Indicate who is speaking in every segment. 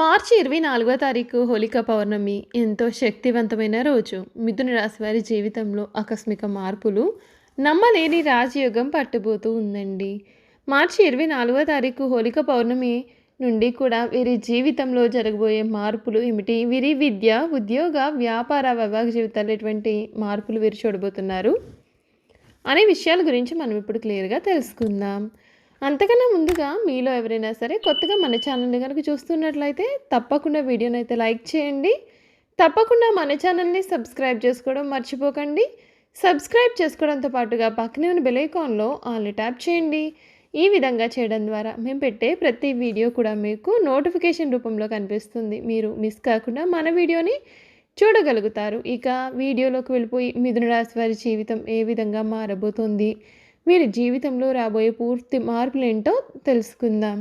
Speaker 1: మార్చి ఇరవై నాలుగో తారీఖు హోలిక పౌర్ణమి ఎంతో శక్తివంతమైన రోజు. మిథున రాశి వారి జీవితంలో ఆకస్మిక మార్పులు నమ్మలేని రాజయోగం పట్టుబోతూ ఉందండి. మార్చి ఇరవై నాలుగో తారీఖు హోలిక పౌర్ణమి నుండి కూడా వీరి జీవితంలో జరగబోయే మార్పులు ఏమిటి? వీరి విద్య ఉద్యోగ వ్యాపార వివాహ జీవితాలు ఎటువంటి మార్పులు వీరు చూడబోతున్నారు? అనే విషయాల గురించి మనం ఇప్పుడు క్లియర్గా తెలుసుకుందాం. అంతకన్నా ముందుగా మీలో ఎవరైనా సరే కొత్తగా మన ఛానల్ని కనుక చూస్తున్నట్లయితే తప్పకుండా వీడియోని అయితే లైక్ చేయండి. తప్పకుండా మన ఛానల్ని సబ్స్క్రైబ్ చేసుకోవడం మర్చిపోకండి. సబ్స్క్రైబ్ చేసుకోవడంతో పాటుగా పక్కనే ఉన్న బెలైకాన్లో ఆల్ని ట్యాప్ చేయండి. ఈ విధంగా చేయడం ద్వారా మేము పెట్టే ప్రతి వీడియో కూడా మీకు నోటిఫికేషన్ రూపంలో కనిపిస్తుంది. మీరు మిస్ కాకుండా మన వీడియోని చూడగలుగుతారు. ఇక వీడియోలోకి వెళ్ళిపోయి మిథున రాశి వారి జీవితం ఏ విధంగా మారబోతుంది? వీరి జీవితంలో రాబోయే పూర్తి మార్పులు ఏంటో తెలుసుకుందాం.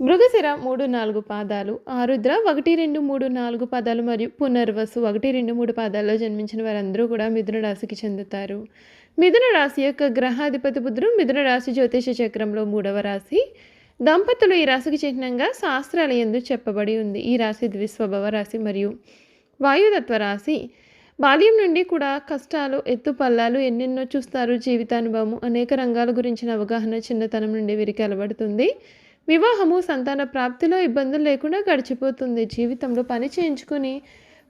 Speaker 1: మృగశిర మూడు నాలుగు పాదాలు ఆరుద్ర ఒకటి రెండు మూడు నాలుగు పాదాలు మరియు పునర్వసు ఒకటి రెండు మూడు పాదాల్లో జన్మించిన వారందరూ కూడా మిథున రాశికి చెందుతారు. మిథున రాశి యొక్క గ్రహాధిపతి బుద్ధుడు మిథున రాశి జ్యోతిష చక్రంలో మూడవ రాశి. దంపతులు ఈ రాశికి చిహ్నంగా శాస్త్రాల ఎందు చెప్పబడి ఉంది. ఈ రాశి ద్విస్వభావ రాశి మరియు వాయుతత్వ రాశి. బాల్యం నుండి కూడా కష్టాలు ఎత్తుపల్లాలు ఎన్నెన్నో చూస్తారు. జీవితానుభవము అనేక రంగాల గురించిన అవగాహన చిన్నతనం నుండి వీరికి అలవడుతుంది. వివాహము సంతాన ప్రాప్తిలో ఇబ్బందులు లేకుండా గడిచిపోతుంది. జీవితంలో పని చేయించుకుని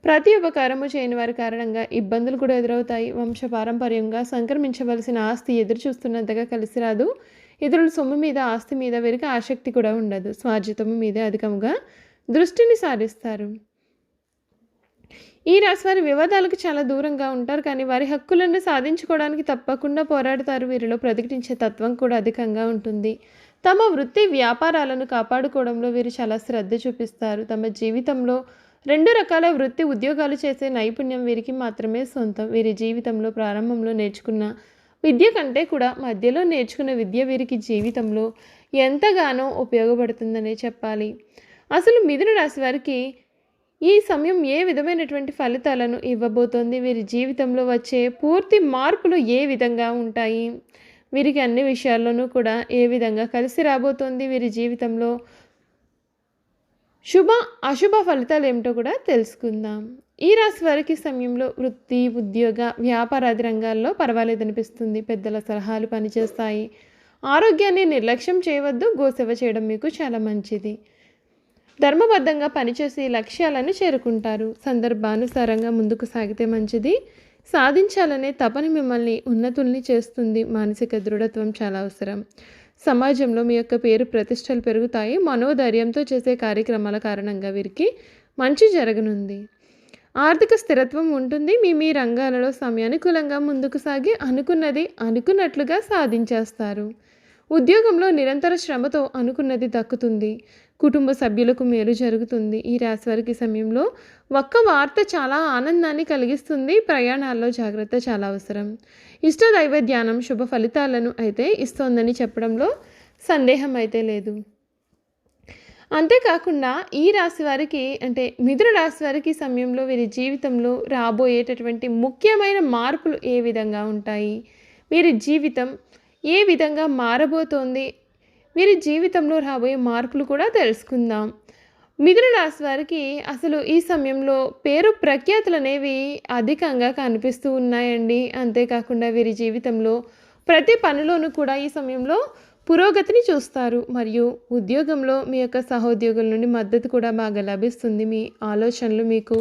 Speaker 1: ప్రతి ఉపకారము చేయని వారి కారణంగా ఇబ్బందులు కూడా ఎదురవుతాయి. వంశపారంపర్యంగా సంక్రమించవలసిన ఆస్తి ఎదురు చూస్తున్నంతగా కలిసి రాదు. ఇతరుల సొమ్ము మీద ఆస్తి మీద వీరికి ఆసక్తి కూడా ఉండదు. స్వార్జితము మీద అధికంగా దృష్టిని సారిస్తారు. ఈ రాశి వారి వివాదాలకు చాలా దూరంగా ఉంటారు కానీ వారి హక్కులను సాధించుకోవడానికి తప్పకుండా పోరాడతారు. వీరిలో ప్రతిఘటించే తత్వం కూడా అధికంగా ఉంటుంది. తమ వృత్తి వ్యాపారాలను కాపాడుకోవడంలో వీరు చాలా శ్రద్ధ చూపిస్తారు. తమ జీవితంలో రెండు రకాల వృత్తి ఉద్యోగాలు చేసే నైపుణ్యం వీరికి మాత్రమే సొంతం. వీరి జీవితంలో ప్రారంభంలో నేర్చుకున్న విద్య కంటే కూడా మధ్యలో నేర్చుకున్న విద్య వీరికి జీవితంలో ఎంతగానో ఉపయోగపడుతుందనే చెప్పాలి. అసలు మిథున రాశి వారికి ఈ సమయం ఏ విధమైనటువంటి ఫలితాలను ఇవ్వబోతోంది? వీరి జీవితంలో వచ్చే పూర్తి మార్పులు ఏ విధంగా ఉంటాయి? వీరికి అన్ని విషయాల్లోనూ కూడా ఏ విధంగా కలిసి రాబోతోంది వీరి జీవితంలో? శుభ అశుభ ఫలితాలు ఏమిటో కూడా తెలుసుకుందాం. ఈ రాశి వారికి సమయంలో వృత్తి ఉద్యోగ వ్యాపారాది రంగాల్లో పర్వాలేదనిపిస్తుంది. పెద్దల సలహాలు పనిచేస్తాయి. ఆరోగ్యాన్ని నిర్లక్ష్యం చేయవద్దు. గోసేవ చేయడం మీకు చాలా మంచిది. ధర్మబద్ధంగా పనిచేసి లక్ష్యాలను చేరుకుంటారు. సందర్భానుసారంగా ముందుకు సాగితే మంచిది. సాధించాలనే తపన మిమ్మల్ని ఉన్నతుల్ని చేస్తుంది. మానసిక దృఢత్వం చాలా అవసరం. సమాజంలో మీ యొక్క పేరు ప్రతిష్టలు పెరుగుతాయి. మనోధైర్యంతో చేసే కార్యక్రమాల కారణంగా వీరికి మంచి జరగనుంది. ఆర్థిక స్థిరత్వం ఉంటుంది. మీ మీ రంగాలలో సమయానుకూలంగా ముందుకు సాగి అనుకున్నది అనుకున్నట్లుగా సాధించేస్తారు. ఉద్యోగంలో నిరంతర శ్రమతో అనుకున్నది దక్కుతుంది. కుటుంబ సభ్యులకు మేలు జరుగుతుంది. ఈ రాశి వారికి సమయంలో ఒక్క వార్త చాలా ఆనందాన్ని కలిగిస్తుంది. ప్రయాణాల్లో జాగ్రత్త చాలా అవసరం. ఇష్ట దైవ ధ్యానం శుభ ఫలితాలను అయితే ఇస్తోందని చెప్పడంలో సందేహం అయితే లేదు. అంతేకాకుండా ఈ రాశి వారికి అంటే మిథున రాశి వారికి సమయంలో వీరి జీవితంలో రాబోయేటటువంటి ముఖ్యమైన మార్పులు ఏ విధంగా ఉంటాయి? వీరి జీవితం ఏ విధంగా మారబోతోంది? వీరి జీవితంలో రాబోయే మార్పులు కూడా తెలుసుకుందాం. మిగిలిన రాశి వారికి అసలు ఈ సమయంలో పేరు ప్రఖ్యాతులు అనేవి అధికంగా కనిపిస్తూ ఉన్నాయండి. అంతేకాకుండా వీరి జీవితంలో ప్రతి పనిలోనూ కూడా ఈ సమయంలో పురోగతిని చూస్తారు. మరియు ఉద్యోగంలో మీ యొక్క సహోద్యోగుల నుండి మద్దతు కూడా బాగా లభిస్తుంది. మీ ఆలోచనలు మీకు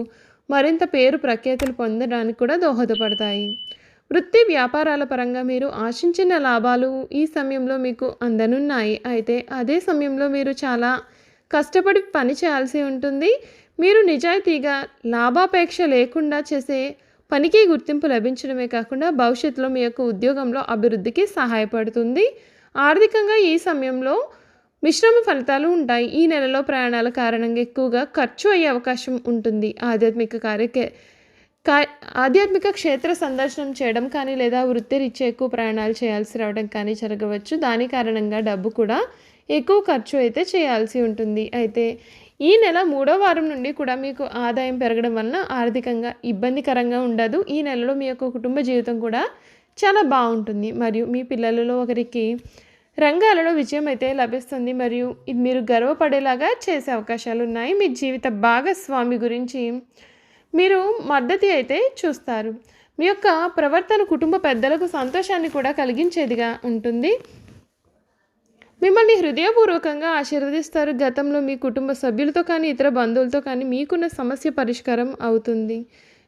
Speaker 1: మరింత పేరు ప్రఖ్యాతులు పొందడానికి కూడా దోహదపడతాయి. వృత్తి వ్యాపారాల పరంగా మీరు ఆశించిన లాభాలు ఈ సమయంలో మీకు అందనున్నాయి. అయితే అదే సమయంలో మీరు చాలా కష్టపడి పని చేయాల్సి ఉంటుంది. మీరు నిజాయితీగా లాభాపేక్ష లేకుండా చేసే పనికి గుర్తింపు లభించడమే కాకుండా భవిష్యత్తులో మీ యొక్క ఉద్యోగంలో అభివృద్ధికి సహాయపడుతుంది. ఆర్థికంగా ఈ సమయంలో మిశ్రమ ఫలితాలు ఉంటాయి. ఈ నెలలో ప్రయాణాల కారణంగా ఎక్కువగా ఖర్చు అయ్యే అవకాశం ఉంటుంది. ఆధ్యాత్మిక కార్యక కా ఆధ్యాత్మిక క్షేత్ర సందర్శనం చేయడం కానీ లేదా వృత్తిరీత్యా ఎక్కువ ప్రయాణాలు చేయాల్సి రావడం కానీ జరగవచ్చు. దాని కారణంగా డబ్బు కూడా ఎక్కువ ఖర్చు అయితే చేయాల్సి ఉంటుంది. అయితే ఈ నెల మూడో వారం నుండి కూడా మీకు ఆదాయం పెరగడం వలన ఆర్థికంగా ఇబ్బందికరంగా ఉండదు. ఈ నెలలో మీ యొక్క కుటుంబ జీవితం కూడా చాలా బాగుంటుంది. మరియు మీ పిల్లలలో ఒకరికి రంగాలలో విజయం అయితే లభిస్తుంది. మరియు ఇది మీరు గర్వపడేలాగా చేసే అవకాశాలు ఉన్నాయి. మీ జీవిత భాగస్వామి గురించి మీరు మద్దతు అయితే చూస్తారు. మీ యొక్క ప్రవర్తన కుటుంబ పెద్దలకు సంతోషాన్ని కూడా కలిగించేదిగా ఉంటుంది. మిమ్మల్ని హృదయపూర్వకంగా ఆశీర్వదిస్తారు. గతంలో మీ కుటుంబ సభ్యులతో కానీ ఇతర బంధువులతో కానీ మీకున్న సమస్య పరిష్కారం అవుతుంది.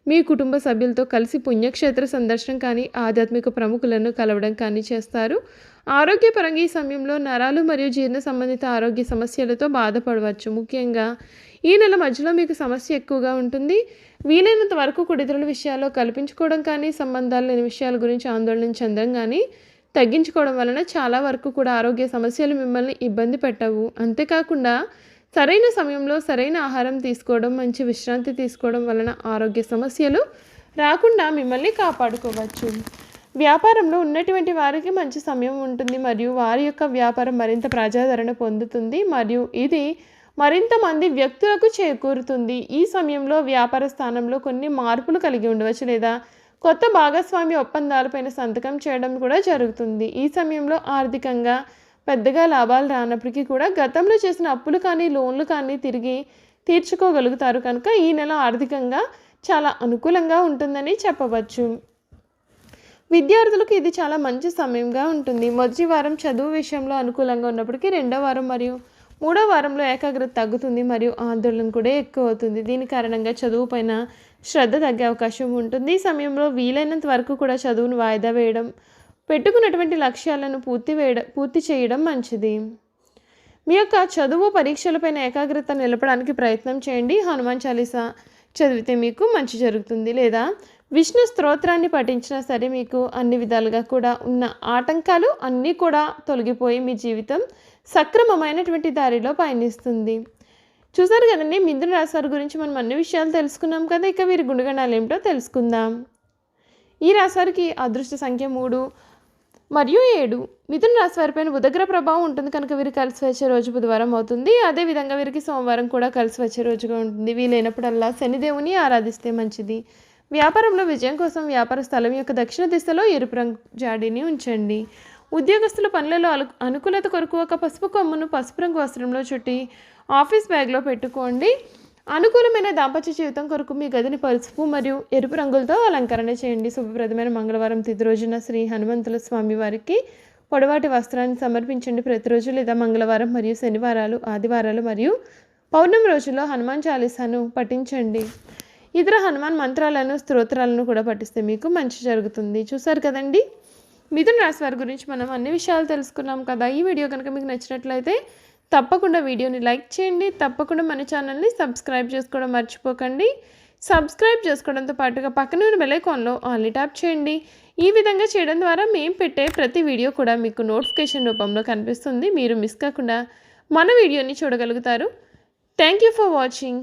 Speaker 1: మీ కుటుంబ సభ్యులతో కలిసి పుణ్యక్షేత్ర సందర్శనం కానీ ఆధ్యాత్మిక ప్రముఖులను కలవడం కానీ చేస్తారు. ఆరోగ్యపరంగా ఈ సమయంలో నరాలు మరియు జీర్ణ సంబంధిత ఆరోగ్య సమస్యలతో బాధపడవచ్చు. ముఖ్యంగా ఈ నెల మధ్యలో మీకు సమస్య ఎక్కువగా ఉంటుంది. వీలైనంత వరకు కుడితరుల విషయాల్లో కల్పించుకోవడం కానీ సంబంధాలు లేని విషయాల గురించి ఆందోళన చెందడం కానీ తగ్గించుకోవడం వలన చాలా వరకు కూడా ఆరోగ్య సమస్యలు మిమ్మల్ని ఇబ్బంది పెట్టవు. అంతేకాకుండా సరైన సమయంలో సరైన ఆహారం తీసుకోవడం మంచి విశ్రాంతి తీసుకోవడం వలన ఆరోగ్య సమస్యలు రాకుండా మిమ్మల్ని కాపాడుకోవచ్చు. వ్యాపారంలో ఉన్నటువంటి వారికి మంచి సమయం ఉంటుంది మరియు వారి యొక్క వ్యాపారం మరింత ప్రజాదరణ పొందుతుంది మరియు ఇది మరింత మంది వ్యక్తులకు చేకూరుతుంది. ఈ సమయంలో వ్యాపార స్థానంలో కొన్ని మార్పులు కలిగి ఉండవచ్చు లేదా కొత్త భాగస్వామి ఒప్పందాలపైన సంతకం చేయడం కూడా జరుగుతుంది. ఈ సమయంలో ఆర్థికంగా పెద్దగా లాభాలు రానప్పటికీ కూడా గతంలో చేసిన అప్పులు కానీ లోన్లు కానీ తిరిగి తీర్చుకోగలుగుతారు కనుక ఈ నెల ఆర్థికంగా చాలా అనుకూలంగా ఉంటుందని చెప్పవచ్చు. విద్యార్థులకు ఇది చాలా మంచి సమయంగా ఉంటుంది. మొదటి వారం చదువు విషయంలో అనుకూలంగా ఉన్నప్పటికీ రెండో వారం మరియు మూడో వారంలో ఏకాగ్రత తగ్గుతుంది మరియు ఆందోళన కూడా ఎక్కువ అవుతుంది. దీని కారణంగా చదువు పైన శ్రద్ధ తగ్గే అవకాశం ఉంటుంది. ఈ సమయంలో వీలైనంత వరకు కూడా చదువును వాయిదా వేయడం పెట్టుకున్నటువంటి లక్ష్యాలను పూర్తి వేయడం పూర్తి చేయడం మంచిది. మీ యొక్క చదువు పరీక్షలపైన ఏకాగ్రత నిలపడానికి ప్రయత్నం చేయండి. హనుమాన్ చాలీసా చదివితే మీకు మంచి జరుగుతుంది లేదా? విష్ణు స్తోత్రాన్ని పఠించినా సరే మీకు అన్ని విధాలుగా కూడా ఉన్న ఆటంకాలు అన్నీ కూడా తొలగిపోయి మీ జీవితం సక్రమమైనటువంటి దారిలో పయనిస్తుంది. చూసారు కదండి మిథున రాశి వారి గురించి మనం అన్ని విషయాలు తెలుసుకున్నాం కదా ఇక వీరి గుణగణాలు ఏమిటో తెలుసుకుందాం. ఈ రాశి వారికి అదృష్ట సంఖ్య మూడు మరియు ఏడు. మిథున రాశి వారిపైన ఉదగ్ర ప్రభావం ఉంటుంది కనుక వీరు కలిసి వచ్చే రోజు బుధవారం అవుతుంది. అదేవిధంగా వీరికి సోమవారం కూడా కలిసి వచ్చే రోజుగా ఉంటుంది. వీలైనప్పుడల్లా శనిదేవుని ఆరాధిస్తే మంచిది. వ్యాపారంలో విజయం కోసం వ్యాపార స్థలం యొక్క దక్షిణ దిశలో ఎరుపు రంగు జాడీని ఉంచండి. ఉద్యోగస్తుల పనులలో అనుకూలత కొరకు ఒక పసుపు కొమ్మును పసుపు రంగు వస్త్రంలో చుట్టి ఆఫీస్ బ్యాగ్లో పెట్టుకోండి. అనుకూలమైన దాంపత్య జీవితం కొరకు మీ గదిని పసుపు మరియు ఎరుపు రంగులతో అలంకరణ చేయండి. శుభప్రదమైన మంగళవారం తిది రోజున శ్రీ హనుమంతుల స్వామి వారికి పొడవాటి వస్త్రాన్ని సమర్పించండి. ప్రతిరోజు లేదా మంగళవారం మరియు శనివారాలు ఆదివారాలు మరియు పౌర్ణమి రోజుల్లో హనుమాన్ చాలీసాను పఠించండి. ఇతర హనుమాన్ మంత్రాలను స్తోత్రాలను కూడా పఠిస్తే మీకు మంచి జరుగుతుంది. చూసారు కదండి? మిథున రాశి వారి గురించి మనం అన్ని విషయాలు తెలుసుకున్నాం కదా. ఈ వీడియో కనుక మీకు నచ్చినట్లయితే తప్పకుండా వీడియోని లైక్ చేయండి. తప్పకుండా మన ఛానల్ని సబ్స్క్రైబ్ చేసుకోవడం మర్చిపోకండి. సబ్స్క్రైబ్ చేసుకోవడంతో పాటుగా పక్కన ఉన్న బెలైకాన్లో ఆన్లీ ట్యాప్ చేయండి. ఈ విధంగా చేయడం ద్వారా మేము పెట్టే ప్రతి వీడియో కూడా మీకు నోటిఫికేషన్ రూపంలో కనిపిస్తుంది. మీరు మిస్ కాకుండా మన వీడియోని చూడగలుగుతారు. Thank you for watching.